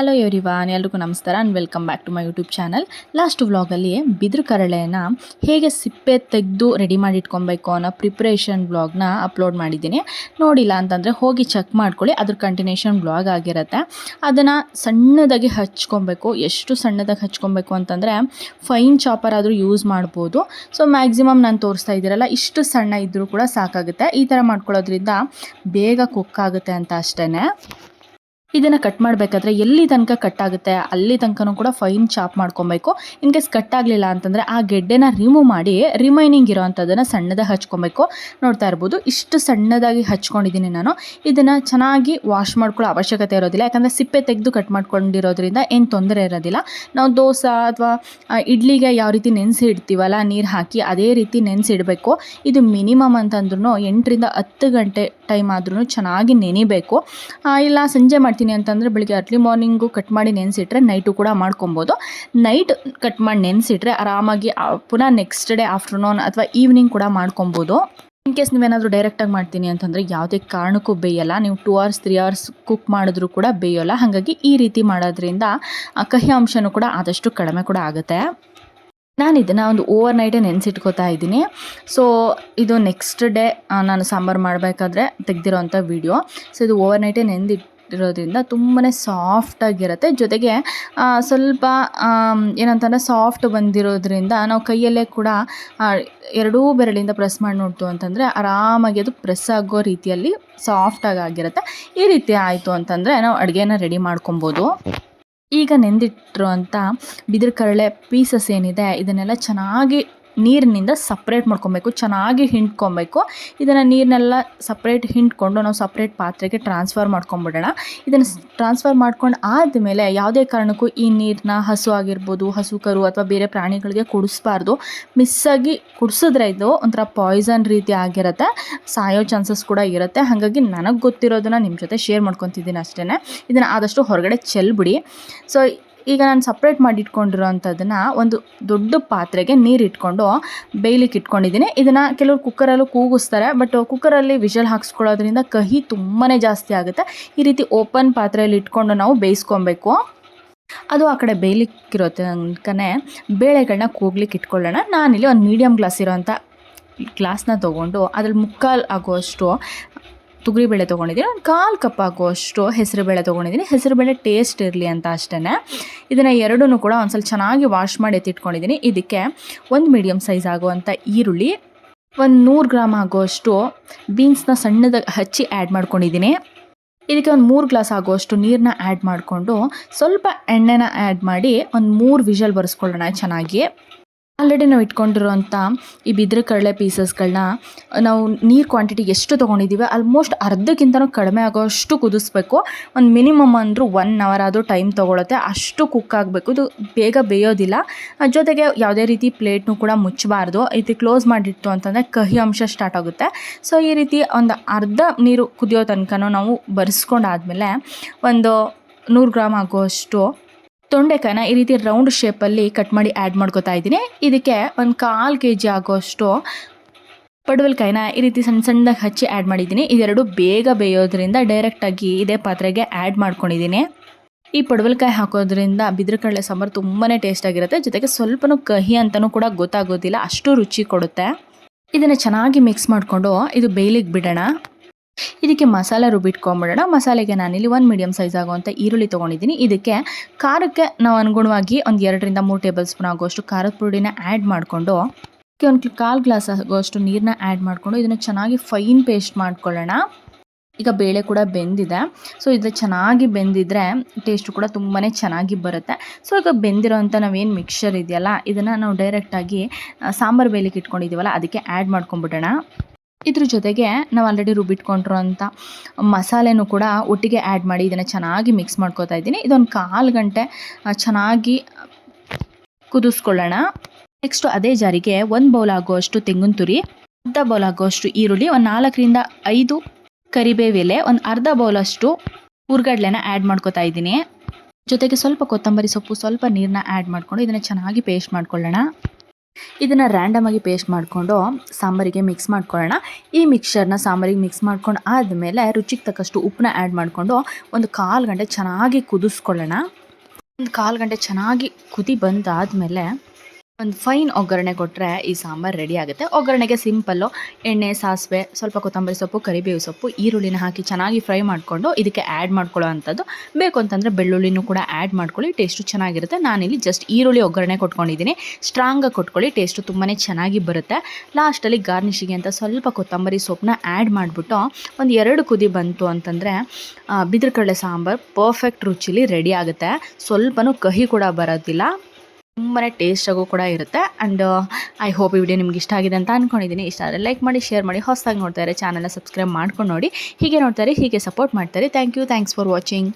Hello everyone ಎಲ್ರಿಗೂ ನಮಸ್ಕಾರ and welcome back to my YouTube channel last ವ್ಲಾಗಲ್ಲಿ ಬಿದಿರು ಕರಳೆಯನ್ನು ಹೇಗೆ ಸಿಪ್ಪೆ ತೆಗೆದು ರೆಡಿ ಮಾಡಿ ಇಟ್ಕೊಬೇಕು ಅನ್ನೋ ಪ್ರಿಪ್ರೇಷನ್ ಬ್ಲಾಗ್ನ ಅಪ್ಲೋಡ್ ಮಾಡಿದ್ದೀನಿ. ನೋಡಿಲ್ಲ ಅಂತಂದರೆ ಹೋಗಿ ಚೆಕ್ ಮಾಡ್ಕೊಳ್ಳಿ, ಅದ್ರ ಕಂಟಿನ್ಯೂಷನ್ ಬ್ಲಾಗ್ ಆಗಿರುತ್ತೆ. ಅದನ್ನು ಸಣ್ಣದಾಗಿ ಹಚ್ಕೊಬೇಕು ಎಷ್ಟು ಸಣ್ಣದಾಗಿ ಹಚ್ಕೊಬೇಕು ಅಂತಂದರೆ ಫೈನ್ ಚಾಪರ್ ಆದರೂ ಯೂಸ್ ಮಾಡ್ಬೋದು. ಸೊ ಮ್ಯಾಕ್ಸಿಮಮ್ ನಾನು ತೋರಿಸ್ತಾ ಇದ್ದೀರಲ್ಲ, ಇಷ್ಟು ಸಣ್ಣ ಇದ್ದರೂ ಕೂಡ ಸಾಕಾಗುತ್ತೆ. ಈ ಥರ ಮಾಡ್ಕೊಳ್ಳೋದ್ರಿಂದ ಬೇಗ ಕುಕ್ ಆಗುತ್ತೆ ಅಂತ ಅಷ್ಟೇ ಇದನ್ನು ಕಟ್ ಮಾಡಬೇಕಾದ್ರೆ ಎಲ್ಲಿ ತನಕ ಕಟ್ ಆಗುತ್ತೆ, ಅಲ್ಲಿ ತನಕನೂ ಕೂಡ ಫೈನ್ ಚಾಪ್ ಮಾಡ್ಕೊಬೇಕು. ಇನ್ ಕೇಸ್ ಕಟ್ ಆಗಲಿಲ್ಲ ಅಂತಂದರೆ ಆ ಗೆಡ್ಡೆನ ರಿಮೂವ್ ಮಾಡಿ ರಿಮೈನಿಂಗ್ ಇರೋವಂಥದ್ದನ್ನು ಸಣ್ಣದಾಗಿ ಹಚ್ಕೊಬೇಕು. ನೋಡ್ತಾ ಇರ್ಬೋದು, ಇಷ್ಟು ಸಣ್ಣದಾಗಿ ಹಚ್ಕೊಂಡಿದ್ದೀನಿ ನಾನು. ಇದನ್ನು ಚೆನ್ನಾಗಿ ವಾಶ್ ಮಾಡ್ಕೊಳ್ಳೋ ಅವಶ್ಯಕತೆ ಇರೋದಿಲ್ಲ. ಯಾಕಂದರೆ ಸಿಪ್ಪೆ ತೆಗೆದು ಕಟ್ ಮಾಡ್ಕೊಂಡಿರೋದ್ರಿಂದ ಏನು ತೊಂದರೆ ಇರೋದಿಲ್ಲ. ನಾವು ದೋಸೆ ಅಥವಾ ಇಡ್ಲಿಗೆ ಯಾವ ರೀತಿ ನೆನೆಸಿ ಇಡ್ತೀವಲ್ಲ, ನೀರು ಹಾಕಿ ಅದೇ ರೀತಿ ನೆನೆಸಿಡಬೇಕು ಇದು ಮಿನಿಮಮ್ ಅಂತಂದ್ರೂ ಎಂಟರಿಂದ ಹತ್ತು ಗಂಟೆ ಟೈಮ್ ಆದ್ರೂ ಚೆನ್ನಾಗಿ ನೆನಿಬೇಕು. ಇಲ್ಲ, ಸಂಜೆ ಮಾಡ್ತೀವಿ. ಮಾಡ್ತೀನಿ ಅಂತಂದರೆ ಬೆಳಿಗ್ಗೆ ಅರ್ಲಿ ಮಾರ್ನಿಂಗು ಕಟ್ ಮಾಡಿ ನೆನೆಸಿಟ್ರೆ ನೈಟು ಕೂಡ ಮಾಡ್ಕೊಬೋದು. ನೈಟ್ ಕಟ್ ಮಾಡಿ ನೆನೆಸಿಟ್ರೆ ಆರಾಮಾಗಿ ಪುನಃ ನೆಕ್ಸ್ಟ್ ಡೇ ಆಫ್ಟರ್ನೂನ್ ಅಥವಾ ಈವ್ನಿಂಗ್ ಕೂಡ ಮಾಡ್ಕೊಬೋದು. ಇನ್ ಕೇಸ್ ನೀವೇನಾದರೂ ಡೈರೆಕ್ಟಾಗಿ ಮಾಡ್ತೀನಿ ಅಂತಂದರೆ ಯಾವುದೇ ಕಾರಣಕ್ಕೂ ಬೇಯಲ್ಲ. ನೀವು two hours three hours cook ಮಾಡಿದ್ರೂ ಕೂಡ ಬೇಯೋಲ್ಲ. ಹಾಗಾಗಿ ಈ ರೀತಿ ಮಾಡೋದ್ರಿಂದ ಕಹಿ ಅಂಶನೂ ಕೂಡ ಆದಷ್ಟು ಕಡಿಮೆ ಕೂಡ ಆಗುತ್ತೆ. ನಾನು ಇದನ್ನು ಒಂದು ಓವರ್ ನೈಟೇ ನೆನೆಸಿಟ್ಕೋತಾ ಇದ್ದೀನಿ. ಸೊ ಇದು ನೆಕ್ಸ್ಟ್ ಡೇ ನಾನು ಸಾಂಬಾರು ಮಾಡಬೇಕಾದ್ರೆ ತೆಗೆದಿರೋವಂಥ ವೀಡಿಯೋ ಸೊ ಇದು ಓವರ್ ನೈಟೇ ನೆಂದಿಟ್ಟು ಇರೋದ್ರಿಂದ ತುಂಬಾ ಸಾಫ್ಟಾಗಿರುತ್ತೆ ಜೊತೆಗೆ ಸ್ವಲ್ಪ ಏನಂತಂದರೆ ಸಾಫ್ಟ್ ಬಂದಿರೋದ್ರಿಂದ ನಾವು ಕೈಯಲ್ಲೇ ಕೂಡ ಎರಡೂ ಬೆರಳಿಂದ ಪ್ರೆಸ್ ಮಾಡಿ ನೋಡ್ತು ಅಂತಂದರೆ ಆರಾಮಾಗಿ ಅದು ಪ್ರೆಸ್ ಆಗೋ ರೀತಿಯಲ್ಲಿ ಸಾಫ್ಟಾಗಿ ಆಗಿರುತ್ತೆ. ಈ ರೀತಿ ಆಯಿತು ಅಂತಂದರೆ ನಾವು ಅಡುಗೆನ ರೆಡಿ ಮಾಡ್ಕೊಬೋದು. ಈಗ ನೆಂದಿಟ್ಟಿರುವಂಥ ಬಿದಿರು ಕರಳೆ ಪೀಸಸ್ ಏನಿದೆ, ಇದನ್ನೆಲ್ಲ ಚೆನ್ನಾಗಿ ನೀರಿನಿಂದ ಸಪ್ರೇಟ್ ಮಾಡ್ಕೊಬೇಕು, ಚೆನ್ನಾಗಿ ಹಿಂಡ್ಕೊಬೇಕು. ಇದನ್ನು ನೀರನ್ನೆಲ್ಲ ಸಪ್ರೇಟ್ ಹಿಂಡ್ಕೊಂಡು ನಾವು ಸಪ್ರೇಟ್ ಪಾತ್ರೆಗೆ ಟ್ರಾನ್ಸ್ಫರ್ ಮಾಡ್ಕೊಂಬಿಡೋಣ. ಇದನ್ನು ಟ್ರಾನ್ಸ್ಫರ್ ಮಾಡ್ಕೊಂಡು ಆದಮೇಲೆ ಯಾವುದೇ ಕಾರಣಕ್ಕೂ ಈ ನೀರನ್ನ ಹಸು ಆಗಿರ್ಬೋದು, ಹಸು, ಕರು ಅಥವಾ ಬೇರೆ ಪ್ರಾಣಿಗಳಿಗೆ ಕುಡಿಸ್ಬಾರ್ದು. ಮಿಸ್ಸಾಗಿ ಕುಡಿಸಿದ್ರೆ ಇದು ಒಂಥರ ಪಾಯ್ಸನ್ ರೀತಿ ಆಗಿರುತ್ತೆ. ಸಾಯೋ ಚಾನ್ಸಸ್ ಕೂಡ ಇರುತ್ತೆ. ಹಾಗಾಗಿ ನನಗೆ ಗೊತ್ತಿರೋದನ್ನ ನಿಮ್ಮ ಜೊತೆ ಶೇರ್ ಮಾಡ್ಕೊತಿದ್ದೀನಿ ಅಷ್ಟೇ ಇದನ್ನು ಆದಷ್ಟು ಹೊರಗಡೆ ಚೆಲ್ಬಿಡಿ. ಸೊ ಈಗ ನಾನು ಸಪ್ರೇಟ್ ಮಾಡಿ ಇಟ್ಕೊಂಡಿರೋವಂಥದ್ದನ್ನು ಒಂದು ದೊಡ್ಡ ಪಾತ್ರೆಗೆ ನೀರು ಇಟ್ಕೊಂಡು ಬೇಯ್ಲಿಕ್ಕೆ ಇಟ್ಕೊಂಡಿದ್ದೀನಿ. ಇದನ್ನು ಕೆಲವರು ಕುಕ್ಕರಲ್ಲೂ ಕೂಗಿಸ್ತಾರೆ ಬಟ್ ಕುಕ್ಕರಲ್ಲಿ ವಿಷಲ್ ಹಾಕ್ಸ್ಕೊಳ್ಳೋದ್ರಿಂದ ಕಹಿ ತುಂಬಾ ಜಾಸ್ತಿ ಆಗುತ್ತೆ. ಈ ರೀತಿ ಓಪನ್ ಪಾತ್ರೆಯಲ್ಲಿ ಇಟ್ಕೊಂಡು ನಾವು ಬೇಯಿಸ್ಕೊಬೇಕು. ಅದು ಆ ಕಡೆ ಬೇಯಲಿಕ್ಕಿರೋ ತನಕನೇ ಬೇಳೆಗಳನ್ನ ಕೂಗ್ಲಿಕ್ಕೆ ಇಟ್ಕೊಳ್ಳೋಣ. ನಾನಿಲ್ಲಿ ಒಂದು ಮೀಡಿಯಮ್ ಗ್ಲಾಸ್ ಇರೋವಂಥ ಗ್ಲಾಸ್ನ ತೊಗೊಂಡು ಅದ್ರಲ್ಲಿ ಮುಕ್ಕಾಲು ಆಗುವಷ್ಟು ತೊಗರಿಬೇಳೆ ತೊಗೊಂಡಿದ್ದೀನಿ. ಒಂದು ಕಾಲು ಕಪ್ ಆಗುವಷ್ಟು ಹೆಸರುಬೇಳೆ ತೊಗೊಂಡಿದ್ದೀನಿ. ಹೆಸರುಬೇಳೆ ಟೇಸ್ಟ್ ಇರಲಿ ಅಂತ ಅಷ್ಟೇ ಇದನ್ನು ಎರಡೂ ಕೂಡ ಒಂದು ಸ್ವಲ್ಪ ಚೆನ್ನಾಗಿ ವಾಶ್ ಮಾಡಿ ಎತ್ತಿಟ್ಕೊಂಡಿದ್ದೀನಿ. ಇದಕ್ಕೆ ಒಂದು ಮೀಡಿಯಮ್ ಸೈಜ್ ಆಗುವಂಥ ಈರುಳ್ಳಿ, ಒಂದು ನೂರು ಗ್ರಾಮ್ ಆಗುವಷ್ಟು ಬೀನ್ಸ್ನ ಸಣ್ಣದಾಗಿ ಹಚ್ಚಿ ಆ್ಯಡ್ ಮಾಡ್ಕೊಂಡಿದ್ದೀನಿ. ಇದಕ್ಕೆ ಒಂದು ಮೂರು ಗ್ಲಾಸ್ ಆಗುವಷ್ಟು ನೀರನ್ನ ಆ್ಯಡ್ ಮಾಡಿಕೊಂಡು ಸ್ವಲ್ಪ ಎಣ್ಣೆನ ಆ್ಯಡ್ ಮಾಡಿ ಒಂದು ಮೂರು ವಿಷಲ್ ಬರೆಸ್ಕೊಳ್ಳೋಣ ಚೆನ್ನಾಗಿ. ಆಲ್ರೆಡಿ ನಾವು ಇಟ್ಕೊಂಡಿರೋಂಥ ಈ ಬಿದಿರು ಕಡಲೆ ಪೀಸಸ್ಗಳನ್ನ ನಾವು ನೀರು ಕ್ವಾಂಟಿಟಿ ಎಷ್ಟು ತೊಗೊಂಡಿದ್ದೀವಿ ಆಲ್ಮೋಸ್ಟ್ ಅರ್ಧಕ್ಕಿಂತನೂ ಕಡಿಮೆ ಆಗೋಷ್ಟು ಕುದಿಸ್ಬೇಕು. ಒಂದು ಮಿನಿಮಮ್ ಅಂದರೂ ಒನ್ ಅವರ್ ಆದರೂ ಟೈಮ್ ತೊಗೊಳುತ್ತೆ. ಅಷ್ಟು ಕುಕ್ ಆಗಬೇಕು. ಇದು ಬೇಗ ಬೇಯೋದಿಲ್ಲ. ಜೊತೆಗೆ ಯಾವುದೇ ರೀತಿ ಪ್ಲೇಟ್ನು ಕೂಡ ಮುಚ್ಚಬಾರ್ದು. ಇದು ಕ್ಲೋಸ್ ಮಾಡಿಟ್ಟು ಅಂತಂದರೆ ಕಹಿ ಅಂಶ ಸ್ಟಾರ್ಟ್ ಆಗುತ್ತೆ. ಸೊ ಈ ರೀತಿ ಒಂದು ಅರ್ಧ ನೀರು ಕುದಿಯೋ ತನಕನೂ ನಾವು ಬರೆಸ್ಕೊಂಡಾದ್ಮೇಲೆ ಒಂದು ನೂರು ಗ್ರಾಮ್ ಆಗುವಷ್ಟು ತೊಂಡೆಕಾಯಿನ ಈ ರೀತಿ ರೌಂಡ್ ಶೇಪಲ್ಲಿ ಕಟ್ ಮಾಡಿ ಆ್ಯಡ್ ಮಾಡ್ಕೋತಾ ಇದ್ದೀನಿ. ಇದಕ್ಕೆ ಒಂದು ಕಾಲು ಕೆ ಜಿ ಆಗೋಷ್ಟು ಪಡವಲ್ಕಾಯಿನ ಈ ರೀತಿ ಸಣ್ಣ ಸಣ್ಣದಾಗಿ ಹಚ್ಚಿ ಆ್ಯಡ್ ಮಾಡಿದ್ದೀನಿ. ಇದೆರಡು ಬೇಗ ಬೇಯೋದ್ರಿಂದ ಡೈರೆಕ್ಟಾಗಿ ಇದೇ ಪಾತ್ರೆಗೆ ಆ್ಯಡ್ ಮಾಡ್ಕೊಂಡಿದ್ದೀನಿ. ಈ ಪಡುವಲ್ಕಾಯಿ ಹಾಕೋದ್ರಿಂದ ಬಿದಿರುಕಡಲೆ ಸಾಂಬಾರು ತುಂಬಾ ಟೇಸ್ಟಾಗಿರುತ್ತೆ ಜೊತೆಗೆ ಸ್ವಲ್ಪನೂ ಕಹಿ ಅಂತಲೂ ಕೂಡ ಗೊತ್ತಾಗೋದಿಲ್ಲ. ಅಷ್ಟು ರುಚಿ ಕೊಡುತ್ತೆ. ಇದನ್ನು ಚೆನ್ನಾಗಿ ಮಿಕ್ಸ್ ಮಾಡಿಕೊಂಡು ಇದು ಬೇಯ್ಲಿಕ್ಕೆ ಬಿಡೋಣ. ಇದಕ್ಕೆ ಮಸಾಲೆ ರುಬ್ಬಿಟ್ಕೊಂಬಿಡೋಣ ಮಸಾಲೆಗೆ ನಾನಿಲ್ಲಿ ಒಂದು ಮೀಡಿಯಮ್ ಸೈಜ್ ಆಗುವಂಥ ಈರುಳ್ಳಿ ತೊಗೊಂಡಿದ್ದೀನಿ. ಇದಕ್ಕೆ ಖಾರಕ್ಕೆ ನಾವು ಅನುಗುಣವಾಗಿ ಒಂದು ಎರಡರಿಂದ ಮೂರು ಟೇಬಲ್ ಸ್ಪೂನ್ ಆಗುವಷ್ಟು ಖಾರದ ಪುಡಿನ ಆ್ಯಡ್ ಮಾಡಿಕೊಂಡು ಒಂದು ಕಾಲು ಗ್ಲಾಸ್ ಆಗುವಷ್ಟು ನೀರನ್ನ ಆ್ಯಡ್ ಮಾಡಿಕೊಂಡು, ಇದನ್ನು ಚೆನ್ನಾಗಿ ಫೈನ್ ಪೇಸ್ಟ್ ಮಾಡ್ಕೊಳ್ಳೋಣ. ಈಗ ಬೇಳೆ ಕೂಡ ಬೆಂದಿದೆ. ಸೊ ಇದು ಚೆನ್ನಾಗಿ ಬೆಂದಿದ್ರೆ ಟೇಸ್ಟು ಕೂಡ ತುಂಬಾ ಚೆನ್ನಾಗಿ ಬರುತ್ತೆ. ಸೊ ಈಗ ಬೆಂದಿರೋಂಥ ನಾವೇನು ಮಿಕ್ಸರ್ ಇದೆಯಲ್ಲ, ಇದನ್ನು ನಾವು ಡೈರೆಕ್ಟಾಗಿ ಸಾಂಬಾರು ಬೇಲಿಗೆ ಇಟ್ಕೊಂಡಿದ್ದೀವಲ್ಲ ಅದಕ್ಕೆ ಆ್ಯಡ್ ಮಾಡ್ಕೊಂಬಿಡೋಣ. ಇದ್ರ ಜೊತೆಗೆ ನಾವು ಆಲ್ರೆಡಿ ರುಬ್ಬಿಟ್ಕೊಂಡಿರೋಂಥ ಮಸಾಲೆನೂ ಕೂಡ ಒಟ್ಟಿಗೆ ಆ್ಯಡ್ ಮಾಡಿ ಇದನ್ನು ಚೆನ್ನಾಗಿ ಮಿಕ್ಸ್ ಮಾಡ್ಕೋತಾ ಇದ್ದೀನಿ. ಇದೊಂದು ಕಾಲು ಗಂಟೆ ಚೆನ್ನಾಗಿ ಕುದಿಸ್ಕೊಳ್ಳೋಣ. ನೆಕ್ಸ್ಟು ಅದೇ ಜಾರಿಗೆ ಒಂದು ಬೌಲ್ ಆಗುವಷ್ಟು ತೆಂಗಿನ ತುರಿ, ಅರ್ಧ ಬೌಲ್ ಆಗುವಷ್ಟು ಈರುಳ್ಳಿ, ಒಂದು ನಾಲ್ಕರಿಂದ ಐದು ಕರಿಬೇವೆಲೆ, ಒಂದು ಅರ್ಧ ಬೌಲಷ್ಟು ಹುರ್ಗಡ್ಲೆನ ಆ್ಯಡ್ ಮಾಡ್ಕೋತಾ ಇದ್ದೀನಿ. ಜೊತೆಗೆ ಸ್ವಲ್ಪ ಕೊತ್ತಂಬರಿ ಸೊಪ್ಪು ಸ್ವಲ್ಪ ನೀರನ್ನ ಆ್ಯಡ್ ಮಾಡಿಕೊಂಡು ಇದನ್ನು ಚೆನ್ನಾಗಿ ಪೇಸ್ಟ್ ಮಾಡ್ಕೊಳ್ಳೋಣ. ಇದನ್ನು ರ್ಯಾಂಡಮಾಗಿ ಪೇಸ್ಟ್ ಮಾಡಿಕೊಂಡು ಸಾಂಬಾರಿಗೆ ಮಿಕ್ಸ್ ಮಾಡ್ಕೊಳ್ಳೋಣ. ಈ ಮಿಕ್ಸ್ಚರ್ನ ಸಾಂಬಾರಿಗೆ ಮಿಕ್ಸ್ ಮಾಡ್ಕೊಂಡು ಆದಮೇಲೆ ರುಚಿಗೆ ತಕ್ಕಷ್ಟು ಉಪ್ಪನ್ನ ಆ್ಯಡ್ ಮಾಡಿಕೊಂಡು ಒಂದು ಕಾಲು ಗಂಟೆ ಚೆನ್ನಾಗಿ ಕುದಿಸ್ಕೊಳ್ಳೋಣ. ಒಂದು ಕಾಲು ಗಂಟೆ ಚೆನ್ನಾಗಿ ಕುದಿ ಬಂದಾದಮೇಲೆ ಒಂದು ಫೈನ್ ಒಗ್ಗರಣೆ ಕೊಟ್ಟರೆ ಈ ಸಾಂಬಾರು ರೆಡಿ ಆಗುತ್ತೆ. ಒಗ್ಗರಣೆಗೆ ಸಿಂಪಲ್ಲು ಎಣ್ಣೆ, ಸಾಸಿವೆ, ಸ್ವಲ್ಪ ಕೊತ್ತಂಬರಿ ಸೊಪ್ಪು, ಕರಿಬೇವು ಸೊಪ್ಪು, ಈರುಳ್ಳಿನ ಹಾಕಿ ಚೆನ್ನಾಗಿ ಫ್ರೈ ಮಾಡಿಕೊಂಡು ಇದಕ್ಕೆ ಆ್ಯಡ್ ಮಾಡ್ಕೊಳ್ಳೋ ಅಂಥದ್ದು. ಬೇಕು ಅಂತಂದರೆ ಬೆಳ್ಳುಳ್ಳಿನೂ ಕೂಡ ಆ್ಯಡ್ ಮಾಡ್ಕೊಳ್ಳಿ ಟೇಸ್ಟು ಚೆನ್ನಾಗಿರುತ್ತೆ. ನಾನಿಲ್ಲಿ ಜಸ್ಟ್ ಈರುಳ್ಳಿ ಒಗ್ಗರಣೆ ಕೊಟ್ಕೊಂಡಿದ್ದೀನಿ. ಸ್ಟ್ರಾಂಗಾಗಿ ಕೊಟ್ಕೊಳ್ಳಿ ಟೇಸ್ಟು ತುಂಬಾ ಚೆನ್ನಾಗಿ ಬರುತ್ತೆ. ಲಾಸ್ಟಲ್ಲಿ ಗಾರ್ನಿಷಿಗೆ ಅಂತ ಸ್ವಲ್ಪ ಕೊತ್ತಂಬರಿ ಸೊಪ್ಪನ್ನ ಆ್ಯಡ್ ಮಾಡಿಬಿಟ್ಟು ಒಂದು ಎರಡು ಕುದಿ ಬಂತು ಅಂತಂದರೆ ಬಿದಿರುಕಡಲೆ ಸಾಂಬಾರು ಪರ್ಫೆಕ್ಟ್ ರುಚಿಲಿ ರೆಡಿ ಆಗುತ್ತೆ. ಸ್ವಲ್ಪನೂ ಕಹಿ ಕೂಡ ಬರೋದಿಲ್ಲ. ತುಂಬಾ ಟೇಸ್ಟಾಗೂ ಕೂಡ ಇರುತ್ತೆ. ಆ್ಯಂಡ್ ಐ ಹೋಪ್ ಈ ವಿಡಿಯೋ ನಿಮ್ಗೆ ಇಷ್ಟ ಆಗಿದೆ ಅಂತ ಅಂದ್ಕೊಂಡಿದ್ದೀನಿ ಇಷ್ಟ ಆದರೆ ಲೈಕ್ ಮಾಡಿ ಶೇರ್ ಮಾಡಿ, ಹೊಸದಾಗಿ ನೋಡ್ತಾರೆ ಚಾನಲ್ನ ಸಬ್ಸ್ಕ್ರೈಬ್ ಮಾಡ್ಕೊಂಡು ನೋಡಿ. ಹೀಗೆ ನೋಡ್ತಾರೆ ಹೀಗೆ ಸಪೋರ್ಟ್ ಮಾಡ್ತಾರೆ thank you thanks for watching